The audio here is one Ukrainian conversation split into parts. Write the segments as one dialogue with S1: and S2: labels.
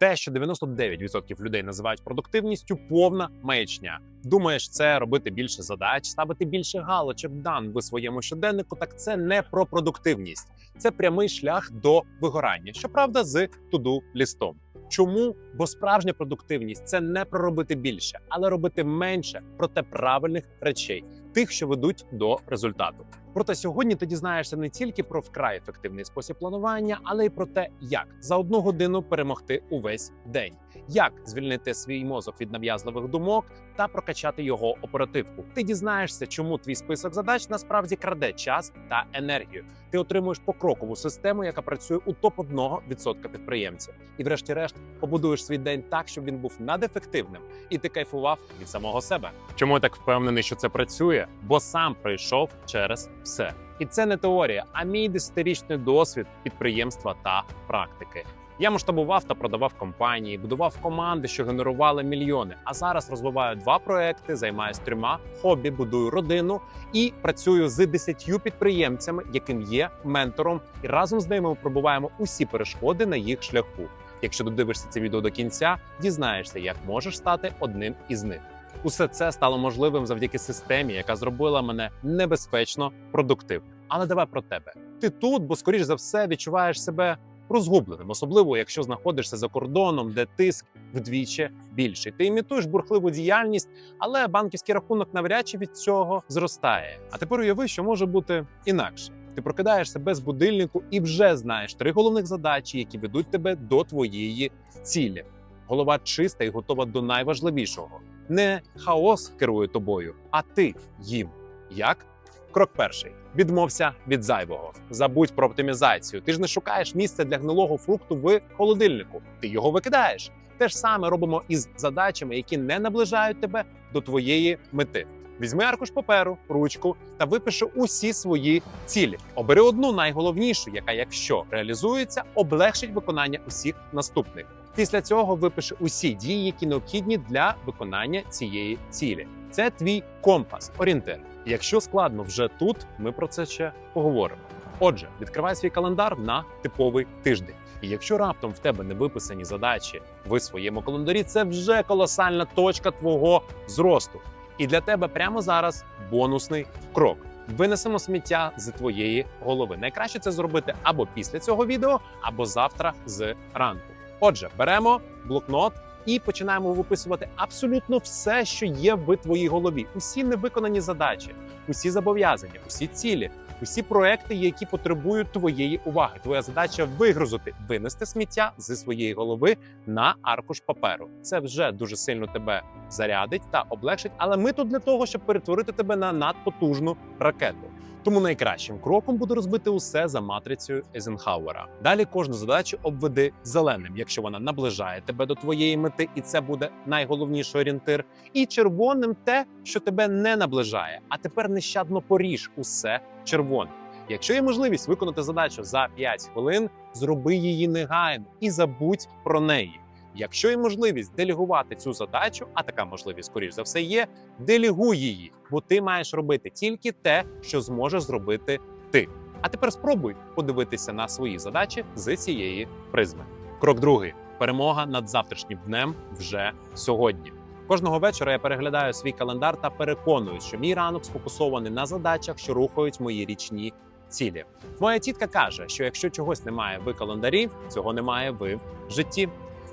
S1: Те, що 99% людей називають продуктивністю, повна маячня. Думаєш, це робити більше задач, ставити більше галочок, дан в своєму щоденнику. Так це не про продуктивність, це прямий шлях до вигорання. Щоправда, з туду лістом. Чому? Бо справжня продуктивність це не про робити більше, але робити менше, проте правильних речей, тих, що ведуть до результату. Проте сьогодні ти дізнаєшся не тільки про вкрай ефективний спосіб планування, але й про те, як за одну годину перемогти увесь день, як звільнити свій мозок від нав'язливих думок та прокачати його оперативку. Ти дізнаєшся, чому твій список задач насправді краде час та енергію. Ти отримуєш покрокову систему, яка працює у топ 1% підприємців. І, врешті-решт, побудуєш свій день так, щоб він був надефективним, і ти кайфував від самого себе. Чому я так впевнений, що це працює? Бо сам пройшов через все. І це не теорія, а мій десятирічний досвід підприємства та практики. Я масштабував та продавав компанії, будував команди, що генерували мільйони. А зараз розвиваю два проекти, займаюся трьома хобі, будую родину і працюю з десятью підприємцями, яким є ментором, і разом з ними ми пробуваємо усі перешкоди на їх шляху. Якщо додивишся це відео до кінця, дізнаєшся, як можеш стати одним із них. Усе це стало можливим завдяки системі, яка зробила мене небезпечно продуктивним. Але давай про тебе. Ти тут, бо скоріш за все відчуваєш себе розгубленим, особливо якщо знаходишся за кордоном, де тиск вдвічі більший. Ти імітуєш бурхливу діяльність, але банківський рахунок навряд чи від цього зростає. А тепер уяви, що може бути інакше. Ти прокидаєшся без будильнику і вже знаєш три головних задачі, які ведуть тебе до твоєї цілі. Голова чиста і готова до найважливішого. Не хаос керує тобою, а ти їм. Як? Крок перший: відмовся від зайвого. Забудь про оптимізацію. Ти ж не шукаєш місця для гнилого фрукту в холодильнику. Ти його викидаєш. Те ж саме робимо із задачами, які не наближають тебе до твоєї мети. Візьми аркуш паперу, ручку та випиши усі свої цілі. Обери одну найголовнішу, яка, якщо реалізується, облегшить виконання усіх наступних. Після цього випиши усі дії, які необхідні для виконання цієї цілі. Це твій компас, орієнтир. Якщо складно вже тут, ми про це ще поговоримо. Отже, відкривай свій календар на типовий тиждень. І якщо раптом в тебе не виписані задачі в своєму календарі, це вже колосальна точка твого зросту. І для тебе прямо зараз бонусний крок. Винесемо сміття з твоєї голови. Найкраще це зробити або після цього відео, або завтра з ранку. Отже, беремо блокнот і починаємо виписувати абсолютно все, що є в твоїй голові. Усі невиконані задачі, усі зобов'язання, усі цілі, усі проекти, які потребують твоєї уваги. Твоя задача вигрузити, винести сміття зі своєї голови на аркуш паперу. Це вже дуже сильно тебе зарядить та облегшить. Але ми тут для того, щоб перетворити тебе на надпотужну ракету. Тому найкращим кроком буде розбити усе за матрицею Ейзенхауера. Далі кожну задачу обведи зеленим, якщо вона наближає тебе до твоєї мети, і це буде найголовніший орієнтир. І червоним те, що тебе не наближає. А тепер нещадно поріж усе червоним. Якщо є можливість виконати задачу за 5 хвилин, зроби її негайно і забудь про неї. Якщо є можливість делегувати цю задачу, а така можливість, скоріш за все, є, делегуй її, бо ти маєш робити тільки те, що зможеш зробити ти. А тепер спробуй подивитися на свої задачі з цієї призми. Крок другий: перемога над завтрашнім днем вже сьогодні. Кожного вечора я переглядаю свій календар та переконуюсь, що мій ранок сфокусований на задачах, що рухають мої річні цілі. Моя тітка каже, що якщо чогось немає в календарі, цього немає ви в житті.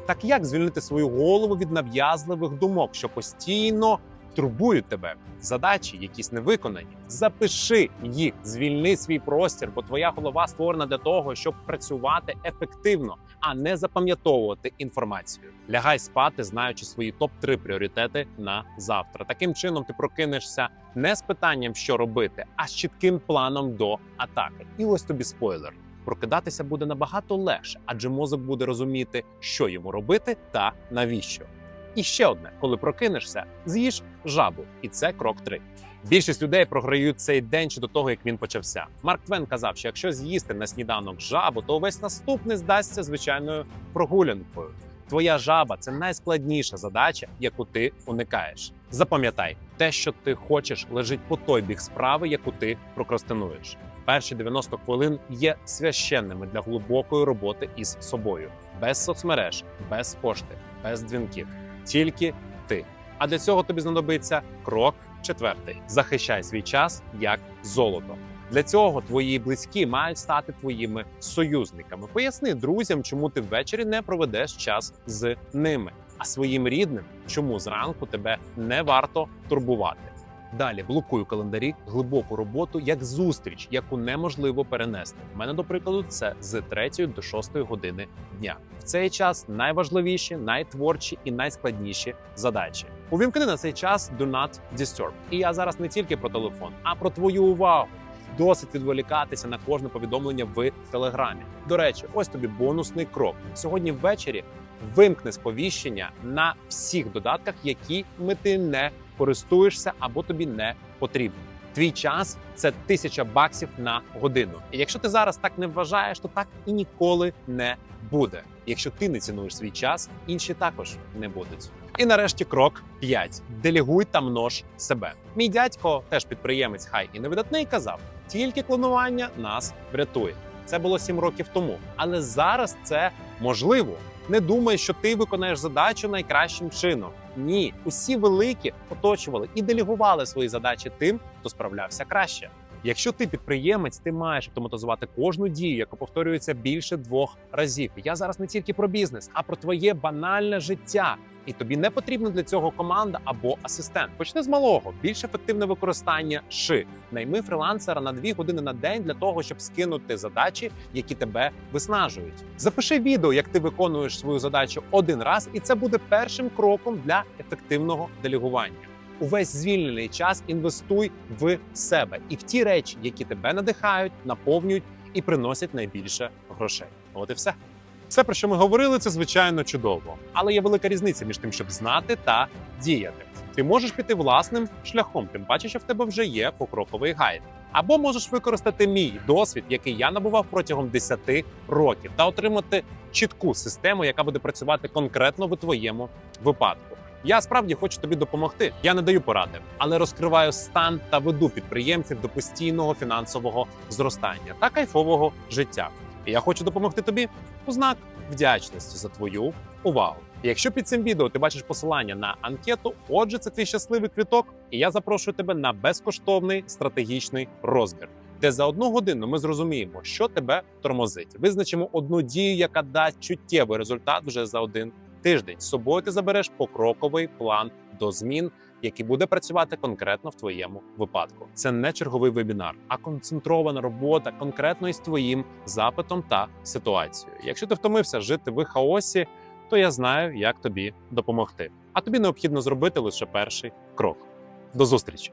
S1: Так як звільнити свою голову від нав'язливих думок, що постійно турбують тебе? Задачі, якісь не виконані. Запиши їх, звільни свій простір, бо твоя голова створена для того, щоб працювати ефективно, а не запам'ятовувати інформацію. Лягай спати, знаючи свої топ 3 пріоритети на завтра. Таким чином ти прокинешся не з питанням, що робити, а з чітким планом до атаки. І ось тобі спойлер прокидатися буде набагато легше, адже мозок буде розуміти, що йому робити та навіщо. І ще одне, коли прокинешся, з'їж жабу, і це крок 3. Більшість людей програють цей день ще до того, як він почався. Марк Твен казав, що якщо з'їсти на сніданок жабу, то увесь наступний здасться звичайною прогулянкою. Твоя жаба це найскладніша задача, яку ти уникаєш. Запам'ятай, те, що ти хочеш, лежить по той бік справи, яку ти прокрастинуєш. Перші 90 хвилин є священними для глибокої роботи із собою, без соцмереж, без пошти, без дзвінків. Тільки ти. А для цього тобі знадобиться крок четвертий: захищай свій час як золото. Для цього твої близькі мають стати твоїми союзниками. Поясни друзям, чому ти ввечері не проведеш час з ними, а своїм рідним, чому зранку тебе не варто турбувати. Далі блокую календарі глибоку роботу як зустріч, яку неможливо перенести. У мене, до прикладу, це з 3 до 6 години дня. В цей час найважливіші, найтворчі і найскладніші задачі. Увімкни на цей час Do Not Disturb. І я зараз не тільки про телефон, а про твою увагу. Досить відволікатися на кожне повідомлення в телеграмі. До речі, ось тобі бонусний крок. Сьогодні ввечері вимкни сповіщення на всіх додатках, якими ти не користуєшся або тобі не потрібно. Твій час це тисяча баксів на годину. І якщо ти зараз так не вважаєш, то так і ніколи не буде. Якщо ти не цінуєш свій час, інші також не будуть. І нарешті крок 5. делегуй та множ себе. Мій дядько, теж підприємець, хай і невидатний, казав: тільки клонування нас врятує. Це було 7 років тому, але зараз це можливо. Не думай, що ти виконаєш задачу найкращим чином. Ні, усі великі оточували і делегували свої задачі тим, хто справлявся краще. Якщо ти підприємець, ти маєш автоматизувати кожну дію, яка повторюється більше двох разів. Я зараз не тільки про бізнес, а про твоє банальне життя. І тобі не потрібна для цього команда або асистент. Почни з малого, більш ефективне використання ши. Найми фрилансера на дві години на день для того, щоб скинути задачі, які тебе виснажують. Запиши відео, як ти виконуєш свою задачу один раз, і це буде першим кроком для ефективного делегування. Увесь звільнений час інвестуй в себе і в ті речі, які тебе надихають, наповнюють і приносять найбільше грошей. От і все. Все, про що ми говорили, це звичайно чудово, але є велика різниця між тим, щоб знати та діяти. Ти можеш піти власним шляхом, тим паче, що в тебе вже є покроковий гайд. Або можеш використати мій досвід, який я набував протягом 10 років, та отримати чітку систему, яка буде працювати конкретно в твоєму випадку. Я справді хочу тобі допомогти. Я не даю поради, але розкриваю стан та веду підприємців до постійного фінансового зростання та кайфового життя. І я хочу допомогти тобі у знак вдячності за твою увагу. Якщо під цим відео ти бачиш посилання на анкету, отже, це твій щасливий квіток, і я запрошую тебе на безкоштовний стратегічний розбір. Де за одну годину ми зрозуміємо, що тебе тормозить. Визначимо одну дію, яка дасть чуттєвий результат вже за один тиждень. З собою ти забереш покроковий план до змін, який буде працювати конкретно в твоєму випадку. Це не черговий вебінар, а концентрована робота конкретно із твоїм запитом та ситуацією. Якщо ти втомився жити в хаосі, то я знаю, як тобі допомогти. А тобі необхідно зробити лише перший крок. До зустрічі!